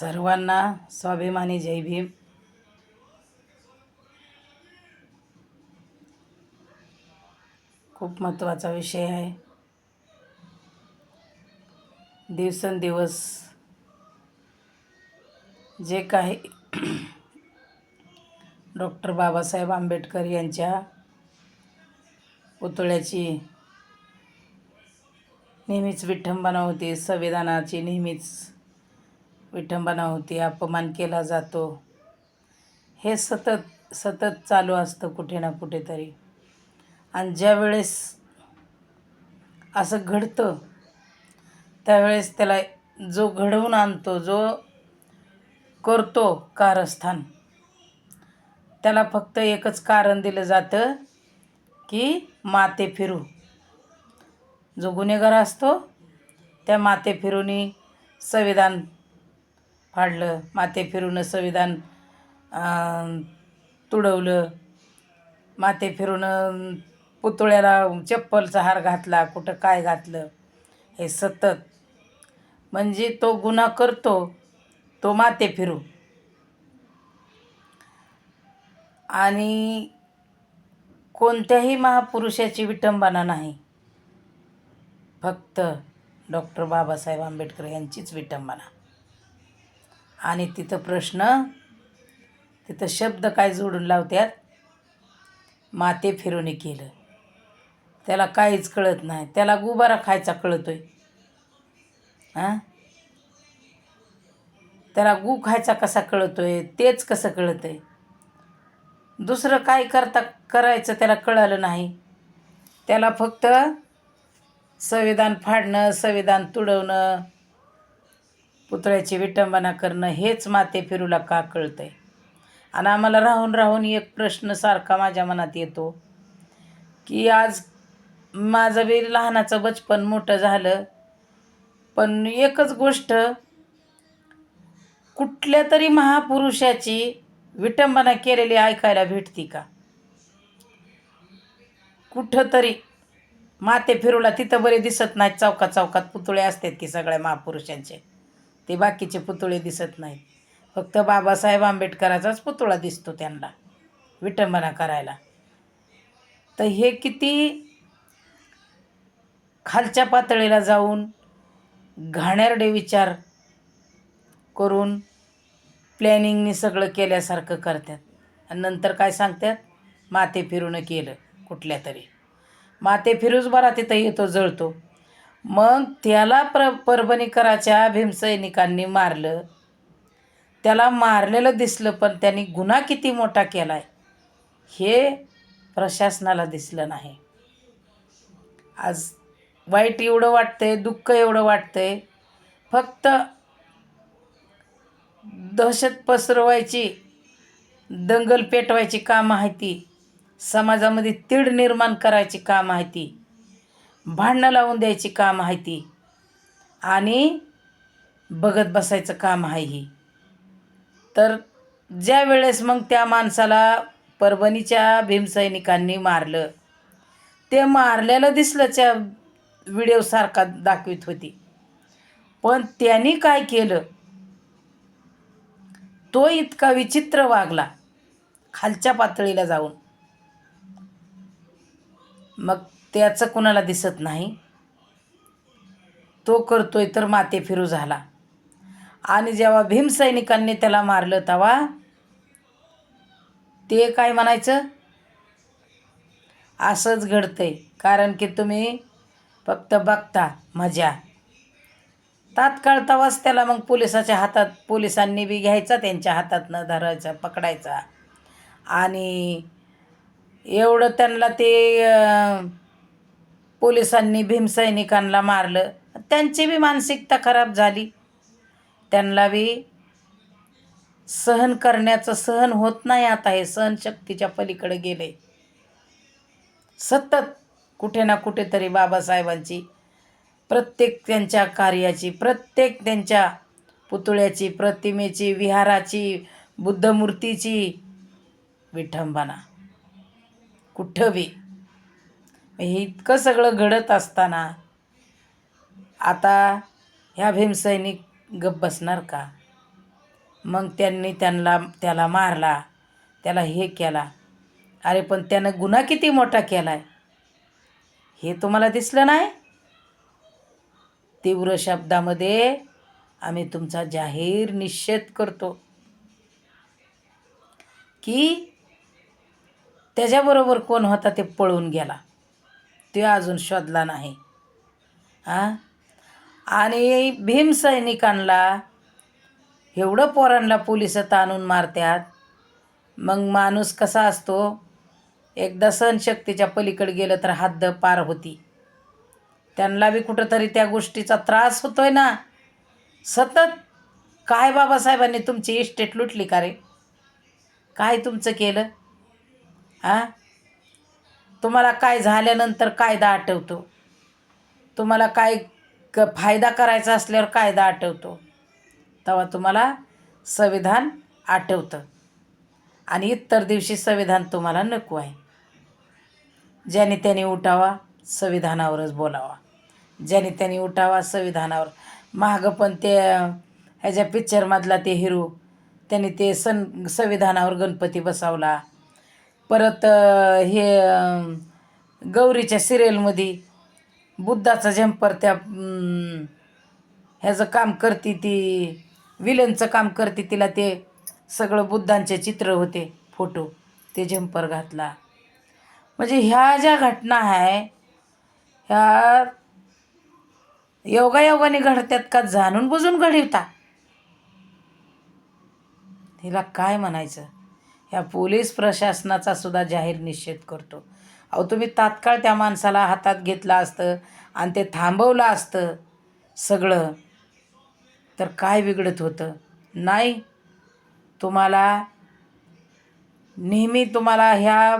सर्वांना स्वाभिमानी जय भीम. खूप महत्त्वाचा विषय आहे. दिवसेंदिवस जे काही डॉक्टर बाबासाहेब आंबेडकर यांच्या पुतळ्याची नेहमीच विठंबना होती संविधानाची नेहमीच विठंबना होती अपमान केला जातो. हे सतत सतत चालू असतं कुठे ना कुठेतरी आणि ज्या वेळेस असं घडतं त्यावेळेस त्याला जो घडवून आणतो जो करतो कारस्थान त्याला फक्त एकच कारण दिलं जातं की माते फिरू. जो गुन्हेगार असतो त्या माते फिरूनी संविधान फाडलं माथे फिरून संविधान तुडवलं. माथे फिरून पुतळ्याला चप्पलचा हार घातला कुठं काय घातलं हे सतत. म्हणजे तो गुन्हा करतो तो माते फिरू आणि कोणत्याही महापुरुषाची विटंबना नाही. फक्त डॉक्टर बाबासाहेब आंबेडकर यांचीच विटंबना. आणि तिथं प्रश्न तिथं शब्द काय जोडून लावत्यात? माते फिरून केलं. त्याला काहीच कळत नाही. त्याला गुबारा खायचा कळतोय. हां? त्याला गु खायचा कसा कळतो आहे तेच कसं कळतंय? दुसरं काय करता करायचं त्याला कळालं नाही. त्याला फक्त संविधान फाडणं संविधान तुडवणं पुतळ्याची विटंबना करणं हेच माते फिरूला का आहे आणि आम्हाला राहून राहून एक प्रश्न सारखा माझ्या मनात येतो की आज माझं बी लहानाचं बचपन मोठं झालं पण एकच गोष्ट कुठल्या तरी महापुरुषाची विटंबना केलेली ऐकायला भेटती का? कुठंतरी माते फिरूला तिथं बरे दिसत नाहीत चौकात चौकात पुतळे असतात की सगळ्या महापुरुषांचे. ते बाकीचे पुतळे दिसत नाहीत. फक्त बाबासाहेब आंबेडकराचाच पुतळा दिसतो त्यांना विटंबना करायला. तर हे किती खालच्या पातळीला जाऊन घाणेरडे विचार करून प्लॅनिंगने सगळं केल्यासारखं करतात. आणि नंतर काय सांगतात? माते फिरून केलं कुठल्या तरी. माते फिरूच बरा तिथं येतो जळतो. मग त्याला प्र परभणीकराच्या भीमसैनिकांनी मारलं. त्याला मारलेलं दिसलं पण त्यांनी गुन्हा किती मोठा केला आहे हे प्रशासनाला दिसलं नाही. आज वाईट एवढं वाटतंय दुःख एवढं वाटतंय फक्त दहशत पसरवायची दंगल पेटवायची का माहिती समाजामध्ये तीड निर्माण करायची का माहिती भांडणं लावून द्यायची काम आहे ती. आणि बघत बसायचं काम आहे ही. तर ज्या वेळेस मग त्या माणसाला परभणीच्या भीमसैनिकांनी मारलं ते मारलेलं दिसलं त्या व्हिडिओसारखा दाखवित होती. पण त्यांनी काय केलं? तो इतका विचित्र वागला खालच्या पातळीला जाऊन. मग त्याचं कुणाला दिसत नाही. तो करतोय तर माते फिरू झाला. आणि जेव्हा भीमसैनिकांनी त्याला मारलं तेव्हा ते काय म्हणायचं? असंच घडतंय. कारण की तुम्ही फक्त बघता मजा. तात्काळ तवाच त्याला मग पोलिसाच्या हातात पोलिसांनी बी घ्यायचा त्यांच्या हातातनं धरायचा पकडायचा. आणि एवढं त्यांना ते पोलिसांनी भीमसैनिकांना मारलं. त्यांची बी मानसिकता खराब झाली. त्यांना बी सहन करण्याचं सहन होत नाही आता हे. सहनशक्तीच्या पलीकडे गेले. सतत कुठे ना कुठेतरी बाबासाहेबांची प्रत्येक त्यांच्या कार्याची प्रत्येक त्यांच्या पुतळ्याची प्रतिमेची विहाराची बुद्धमूर्तीची विठंबना कुठं बी हे इतकं सगळं घडत असताना आता ह्या भीमसैनिक गप बसणार का? मग त्यांनी त्यांना त्याला मारला त्याला हे केला. अरे पण त्यानं गुन्हा किती मोठा केला आहे हे तुम्हाला दिसलं नाही? तीव्र शब्दामध्ये आम्ही तुमचा जाहीर निषेध करतो. की त्याच्याबरोबर कोण होता ते पळून गेला. ते अजून शोधला नाही. हां? आणि भीमसैनिकांना एवढं पोरांना पोलीस ताणून मारतात मग माणूस कसा असतो? एकदा सहनशक्तीच्या पलीकडे गेलं तर हद्द पार होती. त्यांना बी कुठंतरी त्या गोष्टीचा त्रास होतो आहे ना. सतत काय बाबासाहेबांनी तुमची इस्टेट लुटली का रे? काय तुमचं केलं? हां? तुम्हाला काय झाल्यानंतर कायदा आठवतो? तुम्हाला काय क फायदा करायचा असल्यावर कायदा आठवतो? तेव्हा तुम्हाला संविधान आठवतं. आणि इतर दिवशी संविधान तुम्हाला नको आहे. ज्याने त्याने उठावा संविधानावरच बोलावा. ज्याने त्याने उठावा संविधानावर. मागं पण ते ह्याच्या पिक्चरमधला ते हिरो त्याने ते सं संविधानावर गणपती बसवला. परत हे गौरीच्या सिरियलमध्ये बुद्धाचा झंपर त्या ह्याचं काम करते ती विलनचं काम करते तिला ते सगळं बुद्धांचे चित्र होते फोटो ते झंपर घातला. म्हणजे ह्या ज्या घटना आहे ह्या योगायोगाने घडतात का जाणून बुजून घडवता? हिला काय म्हणायचं? ह्या पोलीस प्रशासनाचा सुद्धा जाहीर निषेध करतो. अहो तुम्ही तात्काळ त्या माणसाला हातात घेतलं असतं आणि ते थांबवलं असतं सगळं तर काय बिघडत होतं? नाही तुम्हाला नेहमी तुम्हाला ह्या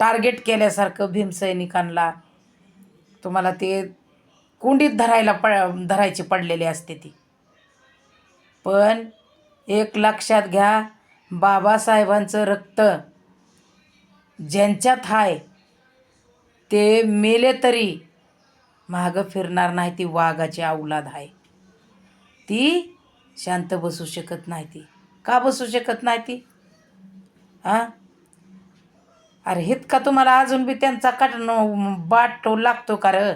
टार्गेट केल्यासारखं भीमसैनिकांना तुम्हाला ते कुंडीत धरायला प धरायची पडलेली असते ती. पण एक लक्षात घ्या बाबासाहेबांचं रक्त ज्यांच्यात आहे ते मेले तरी मागं फिरणार नाही ती वाघाची औलाद आहे ती शांत बसू शकत नाही ती. का बसू शकत नाही ती? हां अरे हेत का तुम्हाला अजून बी त्यांचा काट बाट लागतो का र?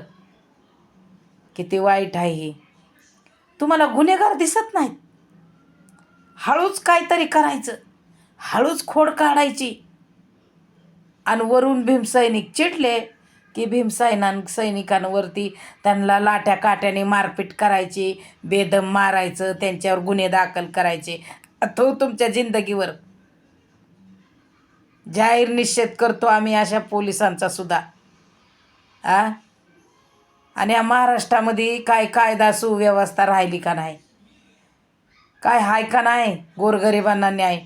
किती वाईट आहे हे. तुम्हाला गुन्हेगार दिसत नाहीत. हळूच काहीतरी करायचं. हळूच खोड काढायची. आणि वरून भीमसैनिक चिडले की भीमसैना सैनिकांवरती त्यांना लाट्या काट्याने मारपीट करायची बेदम मारायचं त्यांच्यावर गुन्हे दाखल करायचे. तो तुमच्या जिंदगीवर. जाहीर निषेध करतो आम्ही अशा पोलिसांचा सुद्धा. आ? आणि या महाराष्ट्रामध्ये काय कायदा सुव्यवस्था राहिली का नाही? काय हाय का नाही? गोरगरिबांना न्याय.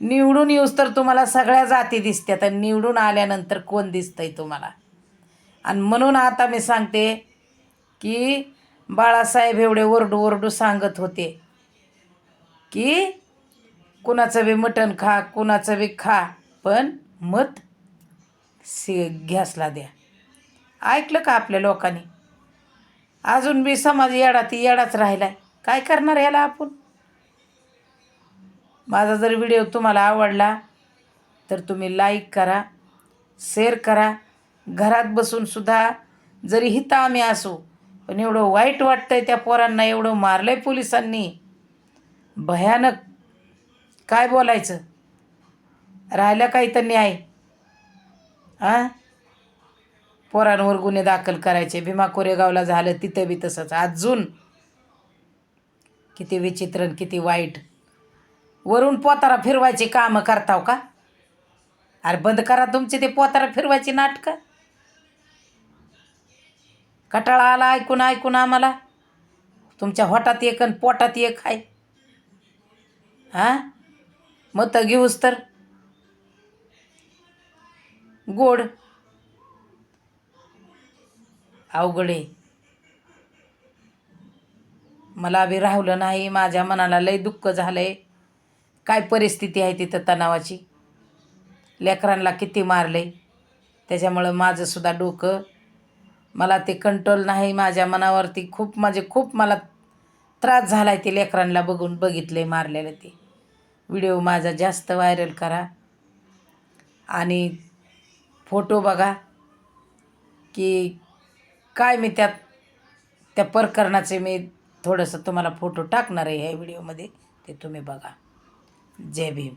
निवडून येऊस तर तुम्हाला सगळ्या जाती दिसत्या. तर निवडून आल्यानंतर कोण दिसतंय तुम्हाला? आणि म्हणून आता मी सांगते की बाळासाहेब एवढे ओरडू ओरडू सांगत होते की कुणाचं बी मटण खा कुणाचं बी खा पण मत से घ्यासला द्या. ऐकलं का आपल्या लोकांनी? अजून बी समाज येडा ती येडाच राहिला आहे काय करणार याला आपण? माझा जर व्हिडिओ तुम्हाला आवडला तर तुम्ही लाईक करा शेअर करा. घरात बसूनसुद्धा जरी हिता आम्ही असू पण एवढं वाईट वाटतं आहे त्या पोरांना एवढं मारलं आहे पोलिसांनी. भयानक. काय बोलायचं? राहिलं काही तर न्याय. हां पोरांवर गुन्हे दाखल करायचे. भीमा कोरेगावला झालं तिथं बी तसंच. अजून किती विचित्र किती वाईट. वरून पोतारा फिरवायची कामं करताव का? अरे बंद करा तुमची ते पोतारा फिरवायची नाटकं. कटाळा आला ऐकून ऐकून आम्हाला. तुमच्या होटात एक आणि पोटात एक आहे. हां? मतं घेऊस तर. गोड. अवघड आहे. मला बी राहुलं नाही माझ्या मनाला लय दुःख झालं आहे काय परिस्थिती आहे तिथं तणावाची? लेकरांना किती मारले? त्याच्यामुळं माझंसुद्धा डोकं मला ते कंट्रोल नाही माझ्या मनावरती. खूप माझे खूप मला त्रास झाला आहे ते लेकरांना बघून बघितले मारलेलं ते. व्हिडिओ माझा जास्त व्हायरल करा. आणि फोटो बघा की काय मी त्यात त्या प्रकरणाचे मी थोडंसं तुम्हाला फोटो टाकणार आहे ह्या व्हिडिओमध्ये ते तुम्ही बघा. जय भीम